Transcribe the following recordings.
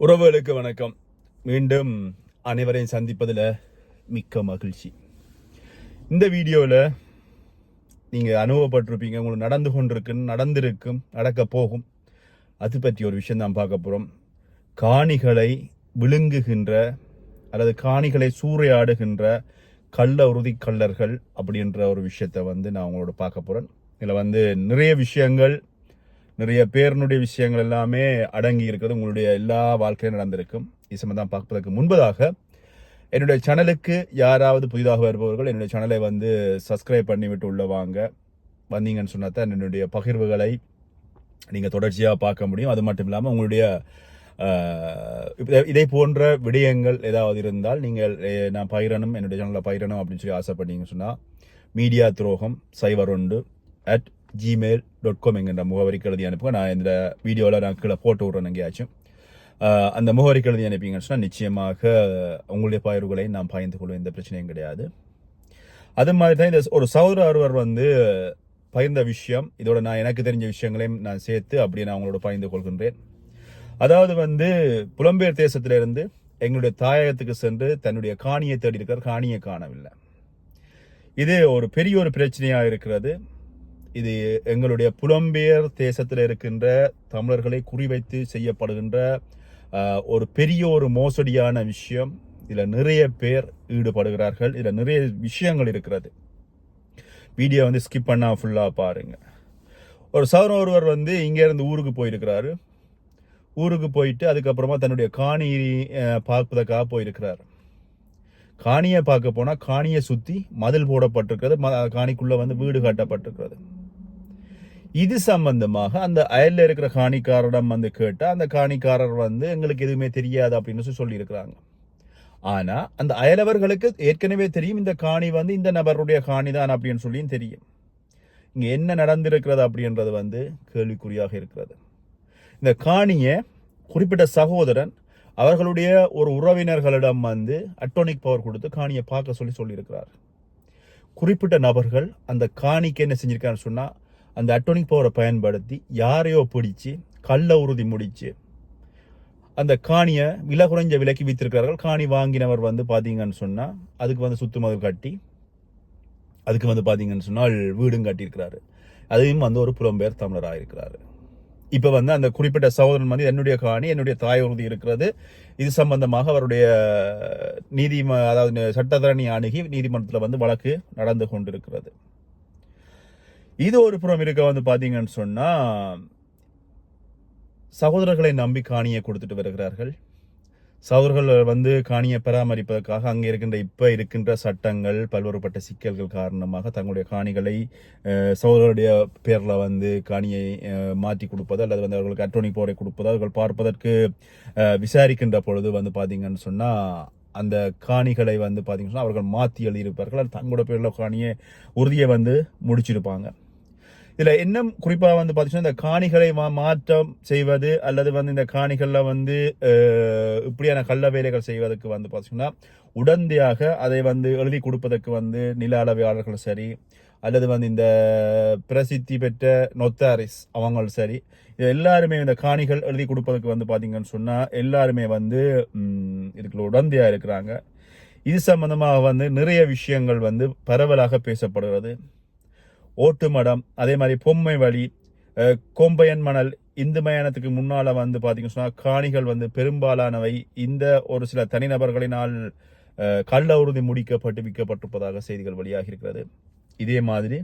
உறவுகளுக்கு வணக்கம். மீண்டும் அனைவரையும் சந்திப்பதில் மிக்க மகிழ்ச்சி. இந்த வீடியோவில் நீங்கள் அனுபவப்பட்டிருப்பீங்க உங்களுக்கு நடந்து கொண்டிருக்குன்னு நடந்திருக்கும் நடக்க போகும். அது பற்றி ஒரு விஷயம் தான் பார்க்க போகிறோம் காணிகளை விழுங்குகின்ற அல்லது காணிகளை சூறையாடுகின்ற கள்ள உறுதி கள்ளர்கள் அப்படின்ற ஒரு விஷயத்தை வந்து நான் உங்களோட பார்க்க போகிறேன் இதில் வந்து நிறைய விஷயங்கள் நிறைய பேருனுடைய விஷயங்கள் எல்லாமே அடங்கி இருக்கிறது. உங்களுடைய எல்லா வாழ்க்கையும் நடந்திருக்கும். இது சம்பந்தம் பார்ப்பதற்கு முன்பதாக என்னுடைய சேனலுக்கு யாராவது புதிதாக வருபவர்கள் என்னுடைய சேனலை வந்து சப்ஸ்கிரைப் பண்ணிவிட்டு உள்ள வாங்க. வந்தீங்கன்னு சொன்னா தான் என்னுடைய பகிர்வுகளை நீங்கள் தொடர்ச்சியாக பார்க்க முடியும். அது மட்டும் இல்லாமல் உங்களுடைய இதை- போன்ற விடயங்கள் ஏதாவது இருந்தால் நீங்கள் நான் பயிரணும் என்னுடைய சேனலில் பயிரணும் அப்படின்னு சொல்லி ஆசைப்பட்டீங்கன்னு சொன்னால் மீடியா துரோகம் சைவர் ஒன்று அட் ஜிமெயில் டாட் காம் என்கின்ற முகவரிக்கு எழுதி அனுப்புங்க. நான் இந்த வீடியோவில் நான் கீழே போட்டு விட்றேன் எங்கேயாச்சும். அந்த முகவரிக்கு எழுதி அனுப்பிங்கன்னு சொன்னால் நிச்சயமாக உங்களுடைய பயிர்களை நான் பகிர்ந்து கொள்வேன் எந்த பிரச்சனையும் கிடையாது. அது மாதிரி தான் இந்த ஒரு சகோதர ஒருவர் வந்து பகிர்ந்த விஷயம். இதோட நான் எனக்கு தெரிஞ்ச விஷயங்களையும் நான் சேர்த்து அப்படியே நான் அவங்களோட பகிர்ந்து கொள்கின்றேன். அதாவது வந்து புலம்பெயர் தேசத்திலிருந்து எங்களுடைய தாயகத்துக்கு சென்று தன்னுடைய காணியை தேடி இருக்கிறார் காணியை காணவில்லை. இது ஒரு பெரிய ஒரு பிரச்சனையாக இருக்கிறது. இது எங்களுடைய புலம்பெயர் தேசத்தில் இருக்கின்ற தமிழர்களை குறிவைத்து செய்யப்படுகின்ற ஒரு பெரிய ஒரு மோசடியான விஷயம். இதில் நிறைய பேர் ஈடுபடுகிறார்கள். இதில் நிறைய விஷயங்கள் இருக்கிறது. வீடியோ வந்து ஸ்கிப் பண்ணா ஃபுல்லாக பாருங்கள் ஒரு சௌரம் ஒருவர் வந்து இங்கேருந்து ஊருக்கு போயிருக்கிறாரு. ஊருக்கு போயிட்டு அதுக்கப்புறமா தன்னுடைய காணி பார்ப்பதற்காக போயிருக்கிறார். காணியை பார்க்க போனால் காணியை சுற்றி மதில் போடப்பட்டிருக்கிறது. ம- காணிக்குள்ளே வந்து வீடு கட்டப்பட்டிருக்கிறது. இது சம்பந்தமாக அந்த அயலில் இருக்கிற காணிக்காரரிடம் வந்து கேட்டால் அந்த காணிக்காரர் வந்து எங்களுக்கு எதுவுமே தெரியாது அப்படின்னு சொல்லி சொல்லியிருக்கிறாங்க. ஆனால் அந்த அயலவர்களுக்கு ஏற்கனவே தெரியும் இந்த காணி வந்து இந்த நபருடைய காணி தான் அப்படின்னு சொல்லியும் தெரியும். இங்கே என்ன நடந்திருக்கிறது அப்படின்றது வந்து கேள்விக்குறியாக இருக்கிறது. இந்த காணியை குறிப்பிட்ட சகோதரன் அவர்களுடைய ஒரு உறவினர்களிடம் வந்து அட்டோனிக் பவர் கொடுத்து காணியை பார்க்க சொல்லி சொல்லியிருக்கிறார். குறிப்பிட்ட நபர்கள் அந்த காணிக்கு என்ன செஞ்சிருக்காருன்னு சொன்னால் அந்த அட்டோனிக் பவரை பயன்படுத்தி யாரையோ பிடிச்சு கள்ள உறுதி முடிச்சு அந்த காணியை விலை குறைஞ்ச விலைக்கு வித்திருக்கிறார்கள். காணி வாங்கினவர் வந்து பார்த்தீங்கன்னு சொன்னால் அதுக்கு வந்து சுத்து மதில் கட்டி அதுக்கு வந்து பார்த்தீங்கன்னு சொன்னால் வீடும் கட்டியிருக்கிறாரு. அதையும் வந்து ஒரு புலம்பெயர் தமிழராக இருக்கிறாரு இப்போ வந்து அந்த குறிப்பிட்ட சகோதரன் வந்து என்னுடைய காணி என்னுடைய தாய் உறுதி இருக்கிறது. இது சம்பந்தமாக அவருடைய நீதி அதாவது சட்டத்தரணி அணுகி நீதிமன்றத்தில் வந்து வழக்கு நடந்து கொண்டிருக்கிறது. இது ஒரு புறம் இருக்க வந்து பார்த்தீங்கன்னு சொன்னால் சகோதரர்களை நம்பி காணியை கொடுத்துட்டு வருகிறார்கள். சகோதரர்கள் வந்து காணியை பராமரிப்பதற்காக அங்கே இருக்கின்ற இப்போ இருக்கின்ற சட்டங்கள் பல்வேறுபட்ட சிக்கல்கள் காரணமாக தங்களுடைய காணிகளை சகோதரருடைய பேரில் வந்து காணியை மாற்றி கொடுப்பது அல்லது வந்து அவர்களுக்கு அட்டோனி போரை கொடுப்பது அவர்கள் பார்ப்பதற்கு விசாரிக்கின்ற பொழுது வந்து பார்த்தீங்கன்னு சொன்னால் அந்த காணிகளை வந்து பார்த்தீங்கன்னு சொன்னால் அவர்கள் மாற்றி எழுதியிருப்பார்கள். அது தங்களோட பேரில் காணியை உறுதியை வந்து முடிச்சிருப்பாங்க. இதில் இன்னும் குறிப்பாக வந்து பார்த்திங்கன்னா இந்த காணிகளை மா- மாற்றம் செய்வது அல்லது வந்து இந்த காணிகளில் வந்து இப்படியான கள்ள வேலைகள் செய்வதற்கு வந்து பார்த்தீங்கன்னா உடந்தையாக அதை வந்து எழுதி கொடுப்பதற்கு வந்து நில அளவையாளர்கள் சரி அல்லது வந்து இந்த பிரசித்தி பெற்ற நொத்தாரிஸ் அவங்களும் சரி இது எல்லாருமே இந்த காணிகள் எழுதி கொடுப்பதற்கு வந்து பார்த்தீங்கன்னு சொன்னால் எல்லாருமே வந்து இதுக்குள்ள உடந்தையாக இருக்கிறாங்க. இது சம்பந்தமாக வந்து நிறைய விஷயங்கள் வந்து பரவலாக பேசப்படுகிறது. ஓட்டு மடம் அதே மாதிரி பொம்மை வழி கோம்பையன் மணல் இந்து மயானத்துக்கு முன்னால் வந்து பார்த்தீங்கன்னு சொன்னால் காணிகள் வந்து பெரும்பாலானவை. இந்த ஒரு சில தனிநபர்களினால் கள்ள உறுதி முடிக்கப்பட்டு விற்கப்பட்டிருப்பதாக செய்திகள் வெளியாகி இருக்கிறது. இதே மாதிரி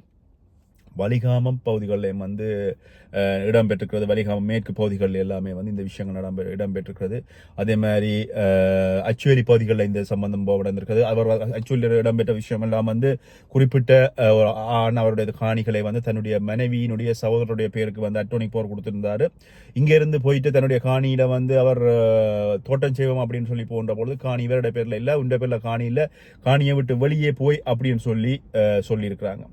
வலிகாமம் பகுதிகளில் வந்து இடம்பெற்றிருக்கிறது. வலிகாமம் மேற்கு பகுதிகளில் எல்லாமே வந்து இந்த விஷயங்கள் இடம்பெ இடம்பெற்றிருக்கிறது. அதே மாதிரி அச்சுவேலி பகுதிகளில் இந்த சம்பந்தம் நடந்திருக்கிறது அவர் அச்சுவேலியில் இடம்பெற்ற விஷயம் எல்லாம் வந்து குறிப்பிட்ட ஆண் அவருடைய காணிகளை வந்து தன்னுடைய மனைவியினுடைய சகோதரருடைய பேருக்கு வந்து அட்டோனிக் போர் கொடுத்திருந்தார். இங்கேருந்து போயிட்டு தன்னுடைய காணியில் வந்து அவர் தோட்டம் செய்வோம் அப்படின்னு சொல்லி போன்ற பொழுது காணி இவருடைய பேரில் இல்லை உண்ட பேரில் காணி இல்லை. காணியை விட்டு வெளியே போய் அப்படின்னு சொல்லி சொல்லியிருக்கிறாங்க.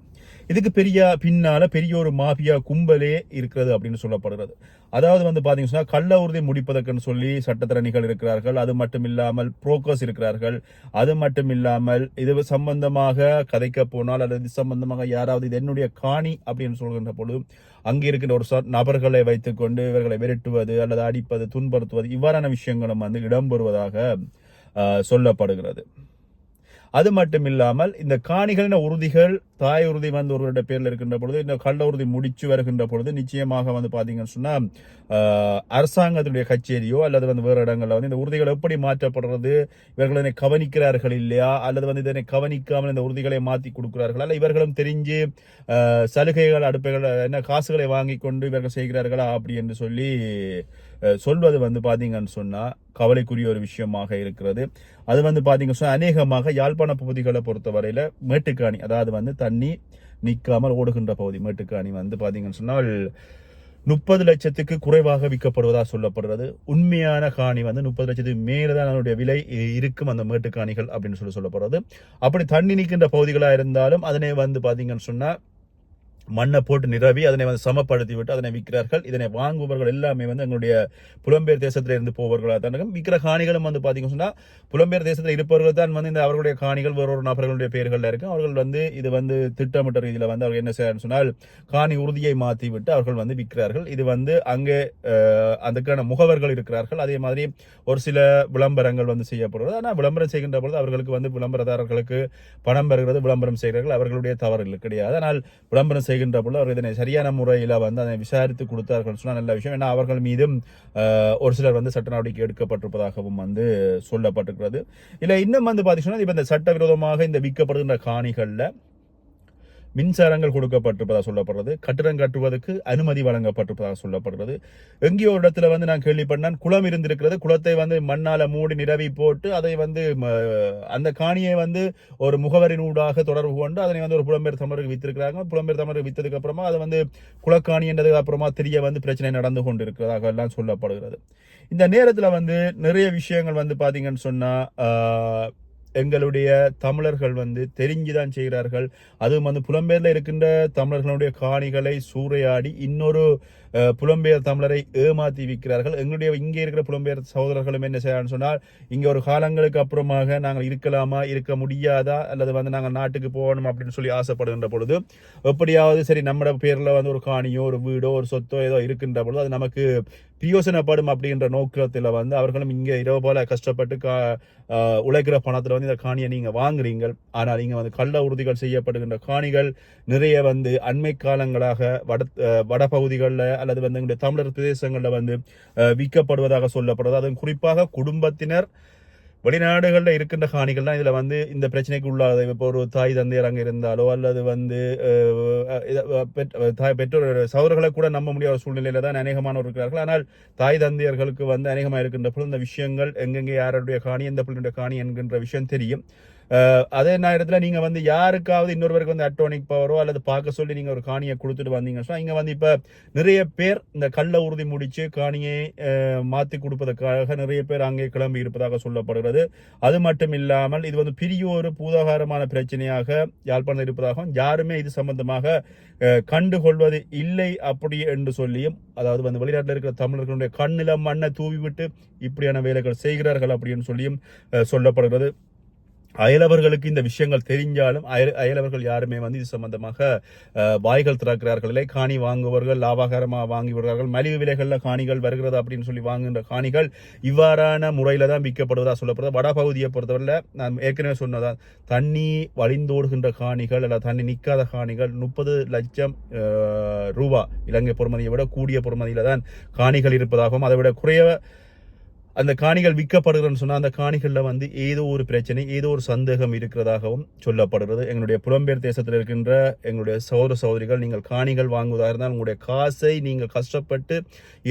இதுக்கு பெரிய பின்னால பெரிய ஒரு மாஃபியா கும்பலே இருக்கிறது அப்படின்னு சொல்லப்படுகிறது. அதாவது வந்து பார்த்தீங்கன்னா கள்ள உறுதி முடிப்பதற்குன்னு சொல்லி சட்டத்திறனிகள் இருக்கிறார்கள். அது மட்டும் இல்லாமல் புரோக்கர்ஸ் இருக்கிறார்கள். அது மட்டும் இல்லாமல் இது சம்பந்தமாக கதைக்க போனால் அல்லது இது சம்பந்தமாக யாராவது இது என்னுடைய காணி அப்படின்னு சொல்கின்ற பொழுது அங்கே இருக்கின்ற ஒரு ச- நபர்களை வைத்துக்கொண்டு இவர்களை விரட்டுவது அல்லது அடிப்பது துன்புறுத்துவது இவ்வாறான விஷயங்களும் வந்து இடம்பெறுவதாக சொல்லப்படுகிறது. அது மட்டும் இல்லாமல் இந்த காணிகளின் உறுதிகள் தாய் உறுதி வந்து ஒருவருடைய பேரில் இருக்கின்ற பொழுது இந்த கள்ள உறுதி முடிச்சு வருகின்ற பொழுது நிச்சயமாக வந்து பார்த்தீங்கன்னு சொன்னால் அரசாங்கத்தினுடைய கச்சேரியோ அல்லது வந்து வேறு இடங்களில் வந்து இந்த உறுதிகள் எப்படி மாற்றப்படுறது இவர்கள் இதனை கவனிக்கிறார்கள் இல்லையா அல்லது வந்து இதனை கவனிக்காமல் இந்த உறுதிகளை மாற்றி கொடுக்கிறார்கள் அல்ல இவர்களும் தெரிஞ்சு சலுகைகள் அடுப்புகள் என்ன காசுகளை வாங்கி கொண்டு இவர்கள் செய்கிறார்களா அப்படி என்று சொல்லி சொல்வது வந்து பார்த்தீங்கன்னு சொன்னால் கவலைக்குரிய ஒரு விஷயமாக இருக்கிறது. அது வந்து பார்த்தீங்க சொன்னால் அநேகமாக யாழ்ப்பாண பகுதிகளை பொறுத்தவரையில் மேட்டுக்காணி அதாவது வந்து தண்ணி நிற்காமல் ஓடுகின்ற பகுதி மேட்டுக்காணி வந்து பார்த்தீங்கன்னு சொன்னால் முப்பது லட்சத்துக்கு குறைவாக விற்கப்படுவதாக சொல்லப்படுறது. உண்மையான காணி வந்து முப்பது லட்சத்துக்கு மேலே தான் அதனுடைய விலை இருக்கும் அந்த மேட்டுக்காணிகள் அப்படின்னு சொல்லி சொல்லப்படுறது. அப்படி தண்ணி நிற்கின்ற பகுதிகளாக இருந்தாலும் அதனை வந்து பார்த்தீங்கன்னு சொன்னால் மண்ணை போட்டு நிரவி அதனை வந்து சமப்படுத்தி விட்டு அதனை விற்கிறார்கள். இதனை வாங்குபவர்கள் எல்லாமே வந்து எங்களுடைய புலம்பெயர் தேசத்தில் இருந்து போவர்களாக தான் இருக்கும். விற்கிற காணிகளும் வந்து பார்த்தீங்கன்னு சொன்னால் புலம்பெயர் தேசத்தில் இருப்பவர்கள் தான் வந்து இந்த அவர்களுடைய காணிகள் ஒரு ஒரு நபர்களுடைய பெயர்களில் இருக்கும். அவர்கள் வந்து இது வந்து திட்டமிட்ட ரீதியில் வந்து அவர்கள் என்ன செய்யறான்னு சொன்னால் காணி உறுதியை மாற்றி விட்டு அவர்கள் வந்து விற்கிறார்கள். இது வந்து அங்கே அதுக்கான முகவர்கள் இருக்கிறார்கள். அதே மாதிரி ஒரு சில விளம்பரங்கள் வந்து செய்யப்படுகிறது. ஆனால் விளம்பரம் செய்கின்ற பொழுது அவர்களுக்கு வந்து விளம்பரதாரர்களுக்கு பணம் பெறுகிறது விளம்பரம் செய்கிறார்கள். அவர்களுடைய தவறுகள் கிடையாது. ஆனால் விளம்பரம் செய்கின்ற பொழுது அவர்கள் இதனை சரியான முறையில் வந்து அதை விசாரித்து கொடுத்தார்கள். சொன்னால் நல்ல விஷயம். ஏன்னா அவர்கள் மீதும் ஒரு சிலர் வந்து சட்ட நடவடிக்கை எடுக்கப்பட்டிருப்பதாகவும் வந்து சொல்லப்பட்டிருக்கிறது. இல்லை இன்னும் வந்து பார்த்தீங்கன்னா இப்போ இந்த சட்டவிரோதமாக இந்த விற்கப்படுகின்ற காணிகளில் மின்சாரங்கள் கொடுக்கப்பட்டிருப்பதாக சொல்லப்படுறது. கட்டிடம் கட்டுவதற்கு அனுமதி வழங்கப்பட்டிருப்பதாக சொல்லப்படுறது எங்கேயோ ஒரு இடத்துல வந்து நான் கேள்விப்பட்டேன் குளம் இருந்திருக்கிறது. குளத்தை வந்து மண்ணால் மூடி நிரவி போட்டு அதை வந்து ம, அந்த காணியை வந்து ஒரு முகவரின் ஊடாக தொடர்பு கொண்டு அதனை வந்து ஒரு புலம்பெயர் தமிழருக்கு வித்திருக்கிறாங்க. புலம்பெயர் தமிழருக்கு வித்ததுக்கு அப்புறமா அதை வந்து குளக்காணின்றதுக்கு அப்புறமா தெரிய வந்து பிரச்சனை நடந்து கொண்டு இருக்கிறதாக எல்லாம் சொல்லப்படுகிறது. இந்த நேரத்தில் வந்து நிறைய விஷயங்கள் வந்து பார்த்தீங்கன்னு சொன்னால் எங்களுடைய தமிழர்கள் வந்து தெரிஞ்சுதான் செய்கிறார்கள். அதுவும் வந்து புலம்பெயர்ல இருக்கின்ற தமிழர்களுடைய காணிகளை சூறையாடி இன்னொரு புலம்பெயர் தமிழரை ஏமாத்தி விற்கிறார்கள். எங்களுடைய இங்கே இருக்கிற புலம்பெயர் சகோதரர்களும் என்ன செய்யறான்னு சொன்னால் இங்கே ஒரு காலங்களுக்கு அப்புறமாக நாங்கள் இருக்கலாமா இருக்க முடியாதா அல்லது வந்து நாங்கள் நாட்டுக்கு போகணும் அப்படின்னு சொல்லி ஆசைப்படுகின்ற பொழுது எப்படியாவது சரி நம்ம பேரில் வந்து ஒரு காணியோ ஒரு வீடோ ஒரு சொத்தோ ஏதோ இருக்கின்ற பொழுது அது நமக்கு பிரயோசனப்படும் அப்படின்ற நோக்கத்தில் வந்து அவர்களும் இங்கே இரவு போல கஷ்டப்பட்டு கா உழைக்கிற பணத்தில் வந்து இந்த காணியை நீங்கள் வாங்குறீங்க ஆனால் இங்கே வந்து கள்ள உறுதிகள் செய்யப்படுகின்ற காணிகள் நிறைய வந்து அண்மை காலங்களாக வட வடபகுதிகளில் அல்லது வந்து எங்களுடைய தமிழர் பிரதேசங்களில் வந்து விற்கப்படுவதாக சொல்லப்படுறது அதுவும் குறிப்பாக குடும்பத்தினர் வெளிநாடுகளில் இருக்கின்ற காணிகள் தான் இதில் வந்து இந்த பிரச்சனைக்கு உள்ளாத இப்போ ஒரு தாய் தந்தையர் அங்கே இருந்தாலோ அல்லது வந்து தாய் பெற்றோர் சகோதரர்களை கூட நம்ப முடியாத சூழ்நிலையில தான் அநேகமானவர் இருக்கிறார்கள். ஆனால் தாய் தந்தையர்களுக்கு வந்து அநேகமாக இருக்கின்ற பொழுது இந்த விஷயங்கள் எங்கெங்கே யாருடைய காணி எந்த பிள்ளையுடைய காணி என்கின்ற விஷயம் தெரியும். அதே நேரத்தில் நீங்கள் வந்து யாருக்காவது இன்னொருவருக்கு வந்து அட்டோனிக் பவரோ அல்லது பார்க்க சொல்லி நீங்கள் ஒரு காணியை கொடுத்துட்டு வந்தீங்கன்னு சொன்னால் இங்கே வந்து இப்போ நிறைய பேர் இந்த கள்ள உறுதி முடித்து காணியை மாற்றி கொடுப்பதற்காக நிறைய பேர் அங்கே கிளம்பி இருப்பதாக சொல்லப்படுகிறது. அது மட்டும் இல்லாமல் இது வந்து பெரிய ஒரு பூதாகாரமான பிரச்சனையாக யாழ்ப்பாணம் இருப்பதாகவும் யாருமே இது சம்பந்தமாக கண்டுகொள்வது இல்லை அப்படி என்று சொல்லியும் அதாவது வந்து வெளிநாட்டில் இருக்கிற தமிழர்களுடைய கண்ணில மண்ணை தூவி விட்டு இப்படியான வேலைகள் செய்கிறார்கள் அப்படின்னு சொல்லியும் சொல்லப்படுகிறது. அயலவர்களுக்கு இந்த விஷயங்கள் தெரிஞ்சாலும் அயல் அயலவர்கள் யாருமே வந்து இது சம்பந்தமாக வாய்கள் திறக்கிறார்கள். இல்லை காணி வாங்குவர்கள் லாபகரமாக வாங்கிவிடுகிறார்கள் மலிவு விலைகளில் காணிகள் வருகிறது அப்படின்னு சொல்லி வாங்குகின்ற காணிகள் இவ்வாறான முறையில் தான் விற்கப்படுவதாக சொல்லப்படுது. வடபகுதியை பொறுத்தவரையில் நான் ஏற்கனவே சொன்னதான் தண்ணி வழிந்தோடுகின்ற காணிகள் அல்ல தண்ணி நிற்காத காணிகள் முப்பது லட்சம் ரூபா. இலங்கை பொறுமதியை விட கூடிய பொறுமதியில் தான் காணிகள் இருப்பதாகவும் அதை விட குறைய அந்த காணிகள் விற்கப்படுகிறன்னு சொன்னால் அந்த காணிகளில் வந்து ஏதோ ஒரு பிரச்சனை ஏதோ ஒரு சந்தேகம் இருக்கிறதாகவும் சொல்லப்படுகிறது. எங்களுடைய புலம்பெயர் தேசத்தில் இருக்கின்ற எங்களுடைய சௌர சௌதரிகள் நீங்கள் காணிகள் வாங்குவதாக இருந்தால் உங்களுடைய காசை நீங்கள் கஷ்டப்பட்டு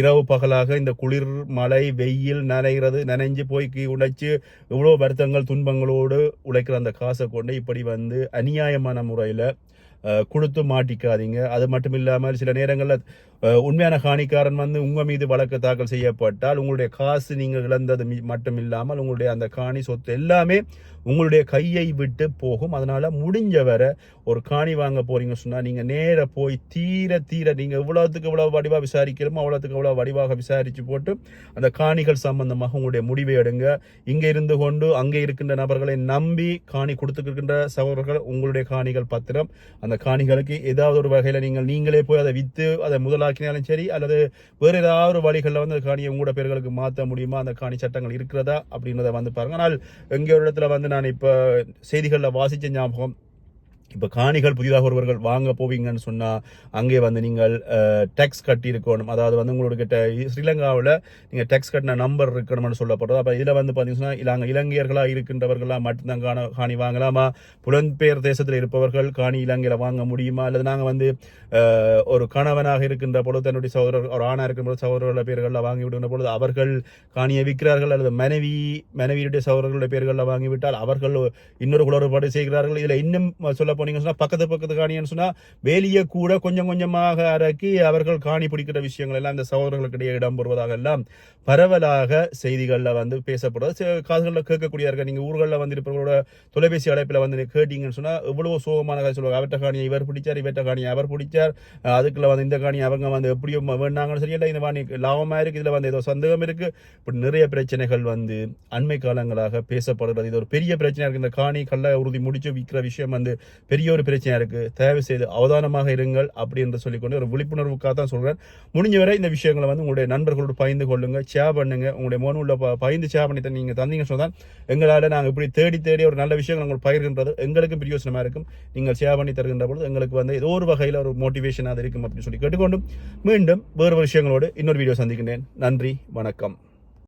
இரவு பகலாக இந்த குளிர் மழை வெயில் நனைகிறது நனைஞ்சு போய் உழைச்சி இவ்வளோ வருத்தங்கள் துன்பங்களோடு உழைக்கிற அந்த காசை கொண்டு இப்படி வந்து அநியாயமான முறையில் கொடுத்து மாட்டிக்காதீங்க. அது மட்டும் இல்லாமல் சில நேரங்களில் உண்மையான காணிக்காரன் வந்து உங்கள் மீது வழக்கு தாக்கல் செய்யப்பட்டால் உங்களுடைய காசு நீங்கள் இழந்தது மி- மட்டும் இல்லாமல் உங்களுடைய அந்த காணி சொத்து எல்லாமே உங்களுடைய கையை விட்டு போகும். அதனால் முடிஞ்ச வரை ஒரு காணி வாங்க போகிறீங்க சொன்னால் நீங்கள் நேராக போய் தீர தீர நீங்கள் எவ்வளோத்துக்கு எவ்வளோ வடிவாக விசாரிக்கிறோமோ அவ்வளோத்துக்கு எவ்வளோ வடிவாக விசாரித்து போட்டு அந்த காணிகள் சம்பந்தமாக உங்களுடைய முடிவை எடுங்க. இங்கே இருந்து கொண்டு அங்கே இருக்கின்ற நபர்களை நம்பி காணி கொடுத்துருக்கின்ற சகோதரர்கள் உங்களுடைய காணிகள் பத்திரம். அந்த காணிகளுக்கு ஏதாவது ஒரு வகையில் நீங்கள் நீங்களே போய் அதை விற்று அதை முதலாக முதலாக்கினாலும் சரி அல்லது வேறு ஏதாவது ஒரு வழிகளில் வந்து அந்த காணியை உங்களோட பேர்களுக்கு மாற்ற முடியுமா? அந்த காணி சட்டங்கள் இருக்கிறதா? அப்படின்றத வந்து பாருங்க. ஆனால் எங்கே ஒரு இடத்துல வந்து நான் இப்போ செய்திகளில் வாசிச்ச ஞாபகம் இப்போ காணிகள் புதிதாக ஒருவர்கள் வாங்க போவீங்கன்னு சொன்னால் அங்கே வந்து நீங்கள் டேக்ஸ் கட்டி இருக்கணும் அதாவது வந்து உங்களோட கிட்ட ஸ்ரீலங்காவில் நீங்கள் டேக்ஸ் கட்டின நம்பர் இருக்கணும்னு சொல்லப்படுறது அப்போ இதில் வந்து பார்த்தீங்கன்னா நாங்கள் இலங்கையர்களாக இருக்கின்றவர்களாக மட்டும்தான் காண காணி வாங்கலாமா? புலம்பெயர் தேசத்தில் இருப்பவர்கள் காணி இலங்கையில் வாங்க முடியுமா? அல்லது நாங்கள் வந்து ஒரு கணவனாக இருக்கின்ற பொழுது தன்னுடைய சகோதரர் ஒரு ஆணாக இருக்கின்ற பொழுது சகோதரர்கள பேர்களில் வாங்கி விடுகின்ற பொழுது அவர்கள் காணியை விற்கிறார்கள் அல்லது மனைவி மனைவியுடைய சகோதரர்களுடைய பேர்களில் வாங்கிவிட்டால் அவர்கள் இன்னொரு குளறுபாடு செய்கிறார்கள். இதில் இன்னும் சொல்ல போனீங்கன்னு சொன்னால் பக்கத்து பக்கத்து காணின்னு சொன்னா வேலியை கூட கொஞ்சம் கொஞ்சமாக அரக்கி அவர்கள் காணி பிடிக்கிற விஷயங்கள் எல்லாம் இந்த சகோதரர்களுக்கிடையே இடம் இடம்பெறுவதாக எல்லாம் பரவலாக செய்திகளில் வந்து பேசப்படுறது காதுகளில் கேட்கக்கூடிய இருக்க நீங்கள் ஊர்களில் வந்து இருப்பவர்களோட தொலைபேசி அழைப்பில் வந்து கேட்டீங்கன்னு சொன்னால் எவ்வளோ சோகமான கதை சொல்லுவாங்க. அவற்ற காணியை இவர் பிடிச்சார் இவற்ற காணியை அவர் பிடிச்சார். அதுக்குள்ள வந்து இந்த காணி அவங்க வந்து எப்படியோ வேணாங்கன்னு இல்லை இந்த காணி லாபமாக இருக்குது இதில் வந்து ஏதோ சந்தேகம் இருக்கு. இப்படி நிறைய பிரச்சனைகள் வந்து அண்மை காலங்களாக பேசப்படுகிறது. இது ஒரு பெரிய பிரச்சனையாக இருக்குது இந்த காணி கள்ள உறுதி முடிச்சு விற்கிற விஷயம் வந்து பெரிய ஒரு பிரச்சனையாக இருக்குது தயவு செய்து அவதானமாக இருங்கள் அப்படி என்று சொல்லிக்கொண்டு ஒரு விழிப்புணர்வுக்காக தான் சொல்கிறேன் முடிஞ்ச வரை இந்த விஷயங்களை வந்து உங்களுடைய நண்பர்களோடு பகிர்ந்து கொள்ளுங்கள் ஷேர் பண்ணுங்கள் உங்களுடைய மோன் உள்ள ப- பகிர்ந்து ஷேர் பண்ணி நீங்கள் தந்தீங்கன்னு சொன்னால் எங்களால் நாங்கள் இப்படி தேடி தேடி ஒரு நல்ல விஷயங்கள் உங்களுக்கு பகிர்கின்றது எங்களுக்கும் பிரயோசனமா இருக்கும். நீங்கள் ஷேர் பண்ணி தருகின்ற பொழுது எங்களுக்கு வந்து ஏதோ ஒரு வகையில் ஒரு மோட்டிவேஷனாக இருக்கும் அப்படின்னு சொல்லி கேட்டுக்கொண்டும் மீண்டும் வேறு ஒரு விஷயங்களோடு இன்னொரு வீடியோ சந்திக்கின்றேன். நன்றி. வணக்கம்.